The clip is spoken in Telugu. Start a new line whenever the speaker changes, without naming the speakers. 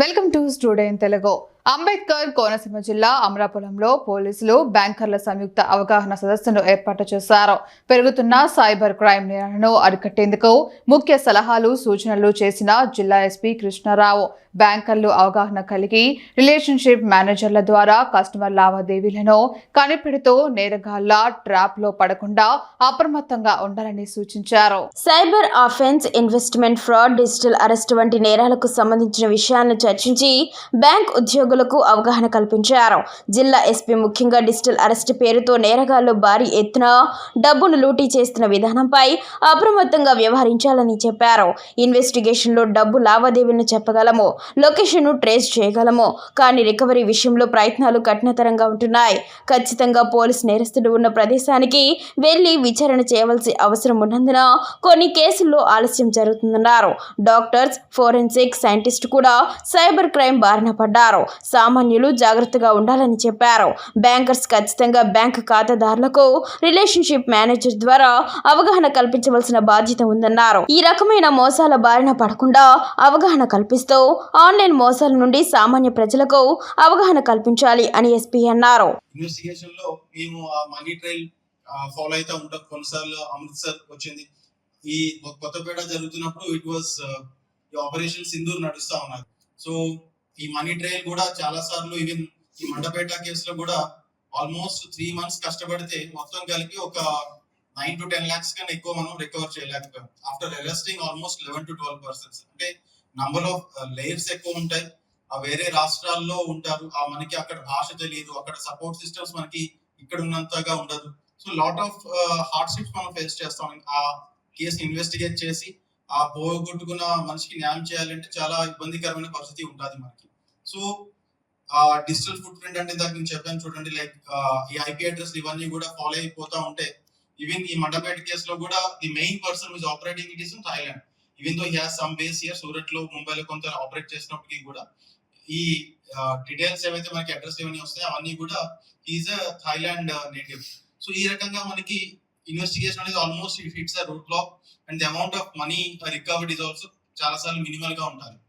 Welcome to student Telugu. Ambedkar Konaseema జిల్లా అమరాపురంలో పోలీసులు బ్యాంకర్ల సంయుక్త అవగాహన సదస్సును ఏర్పాటు చేశారు. పెరుగుతున్న సైబర్ క్రైమ్ నేరాలను అరికట్టేందుకు ముఖ్య సలహాలు సూచనలు చేసిన జిల్లా ఎస్పీ కృష్ణారావు. బ్యాంకర్లు అవగాహన కలిగి రిలేషన్షిప్ మేనేజర్ల ద్వారా కస్టమర్ లావాదేవీలను కనిపెడుతూ నేరగాళ్ళ ట్రాప్లో పడకుండా అప్రమత్తంగా ఉండాలని సూచించారు.
Cyber offence investment fraud digital arrest వంటి నేరాలకు సంబంధించిన విషయాలను చర్చించి బ్యాంక్ ఉద్యోగులకు అవగాహన కల్పించారు. జిల్లా ఎస్పీ ముఖ్యంగా డిజిటల్ అరెస్ట్ పేరుతో నేరగాళ్ళు భారీ ఎత్తున డబ్బును లూటీ చేస్తున్న విధానంపై అప్రమత్తంగా వ్యవహరించాలని చెప్పారు. ఇన్వెస్టిగేషన్లో డబ్బు లావాదేవీలను చెప్పగలము లొకేషన్ను ట్రేస్ చేయగలము కానీ రికవరీ విషయంలో ప్రయత్నాలు కఠినతరంగా ఉంటున్నాయి. ఖచ్చితంగా పోలీస్ నేరస్తుడు ఉన్న ప్రదేశానికి వెళ్ళి విచారణ చేయవలసి అవసరం ఉన్నందున కొన్ని కేసుల్లో ఆలస్యం జరుగుతుందన్నారు. డాక్టర్స్ ఫోరెన్సిక్ సైంటిస్ట్ కూడా సైబర్ క్రైమ్ బారిన పడ్డారు. సామాన్యులు జాగ్రత్తగా ఉండాలని చెప్పారు. బ్యాంకర్స్ ఖచ్చితంగా బ్యాంక్ ఖాతాదారులకు రిలేషన్షిప్ మేనేజర్ ద్వారా అవగాహన కల్పించవలసిన బాధ్యత ఉందన్నారు. ఈ రకమైన మోసాల బారిన పడకుండా అవగాహన కల్పిస్తూ ఆన్లైన్ మోసాల నుండి సామాన్య ప్రజలకు అవగాహన కల్పించాలి అని ఎస్పీ అన్నారు.
ఇన్వెస్టిగేషన్లో మేము ఆ మనీ ట్రైల్ ఫాలో అయితే ఉంటాం. కొన్నిసార్లు అమృత్సర్ వచ్చింది. ఈ కొత్తపేట జరుగుతున్నప్పుడు ఇట్ వాస్ ఆపరేషన్ సింధూర్ నడుస్తా ఉన్నారు సో ఈ మనీ ట్రయల్ కూడా చాలా సార్లు ఈవెన్ ఈ మండపేట కేసులో కూడా ఆల్మోస్ట్ త్రీ మంత్స్ కష్టపడితే మొత్తం కలిపి ఒక నైన్ టు టెన్ లాక్స్ కన్నా ఎక్కువ మనం రికవర్ చేయలేకపోయాం. After arresting almost eleven to twelve persons అంటే నంబర్ ఆఫ్ లేయర్స్ ఎక్కువ ఉంటాయి. ఆ వేరే రాష్ట్రాల్లో ఉంటారు. ఆ మనకి అక్కడ భాష తెలియదు. అక్కడ సపోర్ట్ సిస్టమ్స్ మనకి ఇక్కడ ఉన్నంతగా ఉండదు. సో లాట్ ఆఫ్ హార్డ్షిప్స్ మనం ఫేస్ చేస్తాం. ఆ కేసు ఇన్వెస్టిగేట్ చేసి ఆ పోగొట్టుకున్న మనిషికి న్యాయం చేయాలంటే చాలా ఇబ్బందికరమైన పరిస్థితి ఉంటుంది మనకి. సో డిజిటల్ ఫుట్ ప్రింట్ అంటే దగ్గర చెప్పాను చూడండి లైక్ ఈ ఐపీ అడ్రస్ ఇవన్నీ కూడా ఫాలో అయిపోతా ఉంటే ఈవెన్ ఈ మండపేట కేసులో కూడా the main person who's operating it is in Thailand even though has some base here సూరత్లో ముంబైలో కొంత ఆపరేట్ చేసినప్పటికీ కూడా. ఈ డీటెయిల్స్ ఏవైతే మనకి అడ్రస్ ఏమైనా వస్తాయో అవన్నీ కూడా is a Thailand native so ఈ రకంగా మనకి ఇన్వెస్టిగేషన్ అనేది almost it's a route block and the amount of money recovered is also చాలా సార్లు మినిమల్గా ఉంటారు.